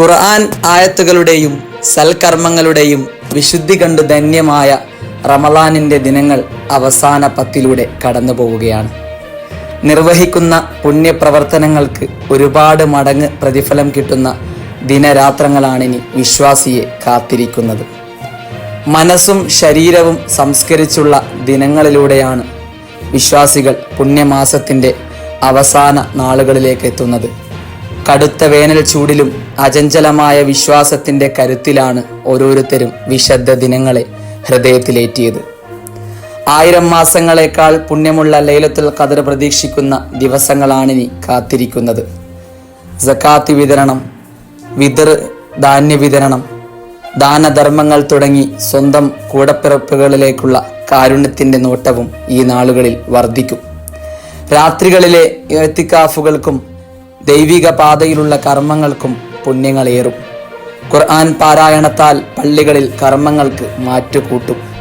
ഖുർആൻ ആയത്തുകളുടെയും സൽക്കർമ്മങ്ങളുടെയും വിശുദ്ധി കണ്ടു ധന്യമായ റമലാനിന്റെ ദിനങ്ങൾ അവസാന പത്തിലൂടെ കടന്നു പോവുകയാണ്. നിർവഹിക്കുന്ന പുണ്യപ്രവർത്തനങ്ങൾക്ക് ഒരുപാട് മടങ്ങ് പ്രതിഫലം കിട്ടുന്ന ദിനരാത്രങ്ങളാണിനി വിശ്വാസിയെ കാത്തിരിക്കുന്നത്. മനസ്സും ശരീരവും സംസ്കരിച്ചുള്ള ദിനങ്ങളിലൂടെയാണ് വിശ്വാസികൾ പുണ്യമാസത്തിന്റെ അവസാന നാളുകളിലേക്ക് എത്തുന്നത്. കടുത്ത വേനൽ ചൂടിലും അചഞ്ചലമായ വിശ്വാസത്തിന്റെ കരുത്തിലാണ് ഓരോരുത്തരും വിശദ്ധ ദിനങ്ങളെ ഹൃദയത്തിലേറ്റിയത്. ആയിരം മാസങ്ങളെക്കാൾ പുണ്യമുള്ള ലൈലത്തുൽ ഖദർ പ്രതീക്ഷിക്കുന്ന ദിവസങ്ങളാണിനി കാത്തിരിക്കുന്നത്. ജക്കാത്ത് വിതരണം വിതർ ധാന്യ വിതരണം ദാനധർമ്മങ്ങൾ തുടങ്ങി സ്വന്തം കൂടപ്പിറപ്പുകളിലേക്കുള്ള കാരുണ്യത്തിന്റെ നോട്ടവും ഈ നാളുകളിൽ വർദ്ധിക്കും. രാത്രികളിലെ എത്തിക്കാഫുകൾക്കും ദൈവിക പാതയിലുള്ള കർമ്മങ്ങൾക്കും പുണ്യങ്ങളേറും. ഖുർആൻ പാരായണത്താൽ പള്ളികളിൽ കർമ്മങ്ങൾക്ക് മാറ്റുകൂട്ടും.